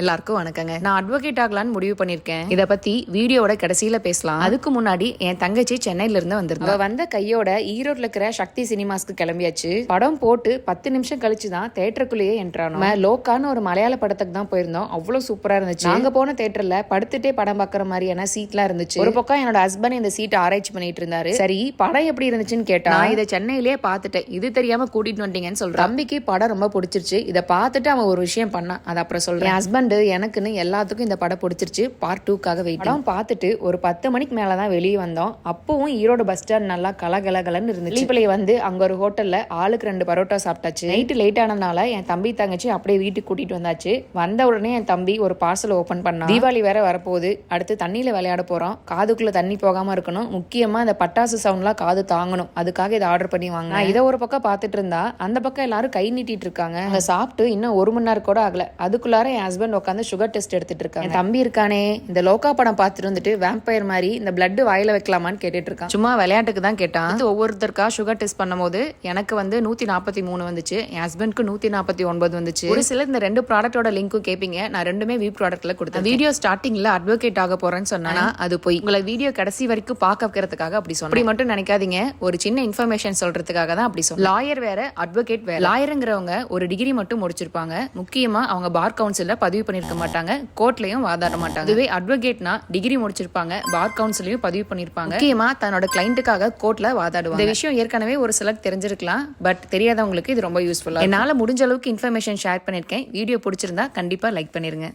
எல்லாருக்கும் வணக்கங்க. நான் அட்வொகேட் ஆகலான்னு முடிவு பண்ணியிருக்கேன் இதை பத்தி வீடியோவோட கடைசியில பேசலாம். அதுக்கு முன்னாடி என் தங்கச்சி சென்னையில இருந்து வந்திருந்தா. வந்த கையோட ஈரோட்ல இருக்கிற சக்தி சினிமாஸ்க்கு கிளம்பியாச்சு. படம் போட்டு பத்து நிமிஷம் கழிச்சு தான் தேட்டருக்குள்ளேயே என்ட்ரானோம் லோக்கான்னு ஒரு மலையாள படத்துக்கு தான் போயிருந்தோம். அவ்வளவு சூப்பரா இருந்துச்சு. அங்க போன தேட்டர்ல படுத்துட்டே படம் பாக்குற மாதிரியான சீட்லாம் இருந்துச்சு. ஒரு பக்கம் என்னோட ஹஸ்பண்ட் இந்த சீட்டை ஆராய்ச்சி பண்ணிட்டு இருந்தாரு. சரி படம் எப்படி இருந்துச்சுன்னு கேட்டா நான் இதை சென்னையிலேயே பார்த்துட்டேன். இது தெரியாம கூட்டிட்டு வந்துட்டீங்கன்னு சொல்றேன். தம்பிக்கு படம் ரொம்ப பிடிச்சிருச்சு. இதை பார்த்துட்டு அவன் ஒரு விஷயம் பண்ணான். அது அப்புறம் சொல்றேன். ஹஸ்பண்ட் ஹஸ்பண்ட் எனக்குன்னு எல்லாத்துக்கும் இந்த படம் பிடிச்சிருச்சு. பார்ட் டூக்காக வெயிட் படம் பார்த்துட்டு ஒரு பத்து மணிக்கு மேலே தான் வெளியே வந்தோம். அப்பவும் ஈரோடு பஸ் ஸ்டாண்ட் நல்லா கலகலகலன்னு இருந்துச்சு. பிள்ளை வந்து அங்கே ஒரு ஹோட்டலில் ஆளுக்கு ரெண்டு பரோட்டா சாப்பிட்டாச்சு. நைட்டு லேட் ஆனதுனால என் தம்பி தங்கச்சி அப்படியே வீட்டுக்கு கூட்டிகிட்டு வந்தாச்சு. வந்த உடனே என் தம்பி ஒரு பார்சல் ஓப்பன் பண்ணா தீபாவளி வேற வரப்போகுது. அடுத்து தண்ணியில் விளையாட போகிறோம் காதுக்குள்ளே தண்ணி போகாம இருக்கணும். முக்கியமாக அந்த பட்டாசு சவுண்ட்லாம் காது தாங்கணும். அதுக்காக இதை ஆர்டர் பண்ணி வாங்க இதை ஒரு பக்கம் பார்த்துட்டு இருந்தா அந்த பக்கம் எல்லாரும் கை நீட்டிட்டு இருக்காங்க. அங்கே சாப்பிட்டு இன்னும் ஒரு மணி நேரம் கூட ஆகல. அதுக்குள்ளார என் ஹஸ்பண்ட் உட்காந்து சுகர் டெஸ்ட் எடுத்துட்டு இருக்காங்க. தம்பி இருக்கானே இந்த லோகா படம் பார்த்துட்டு வந்துட்டு வேம்பயர் மாதிரி இந்த பிளட் வாயில வைக்கலாமான்னு கேட்டுட்டு இருக்கான். சும்மா விளையாட்டுக்கு தான் கேட்டான். ஒவ்வொருத்தருக்கா சுகர் டெஸ்ட் பண்ணும்போது எனக்கு வந்து நூத்தி நாற்பத்தி மூணு வந்துச்சு என் ஹஸ்பண்ட்க்கு நூத்தி நாற்பத்தி ஒன்பது வந்துச்சு. ஒரு சிலர் இந்த ரெண்டு ப்ராடக்டோட லிங்க்கும் கேப்பீங்க. நான் ரெண்டுமே வி ப்ராடக்ட்ல கொடுத்தேன். வீடியோ ஸ்டார்டிங்ல அட்வொகேட் ஆக போறேன்னு சொன்னா அது போய். உங்களை வீடியோ கடைசி வரைக்கும் பார்க்க வைக்கிறதுக்காக அப்படி சொன்னேன். அப்படி மட்டும் நினைக்காதீங்க. ஒரு சின்ன இன்ஃபர்மேஷன் சொல்றதுக்காக தான் அப்படி சொன்னேன். லாயர் வேற அட்வொகேட் வேற. லாயருங்கிறவங்க ஒரு டிகிரி மட்டும் முடிச்சிருப்பாங்க. முக்கியமா அவங்க பார் கவுன்சில்ல பதிவு பண்ணிருக்க மாட்டாங்க. கோர்ட்லயும் வாதாட மாட்டாங்க. இதுவே அட்வொகேட்னா டிகிரி முடிச்சிருப்பாங்க. பார் கவுன்சிலையும் பதிவு பண்ணிருப்பாங்க. முக்கியமா தன்னோட கிளைண்ட்டுக்காக கோர்ட்ல வாதாடுவாங்க. இந்த விஷயம் ஏற்கனவே ஒரு சிலர் தெரிஞ்சிருக்கலாம். பட் தெரியாதவங்களுக்கு இது ரொம்ப யூஸ்ஃபுல்லா என்னால முடிஞ்ச அளவுக்கு இன்ஃபர்மேஷன் ஷேர் பண்ணிருக்கேன். வீடியோ பிடிச்சிருந்தா கண்டிப்பா லைக் பண்ணிருங்க.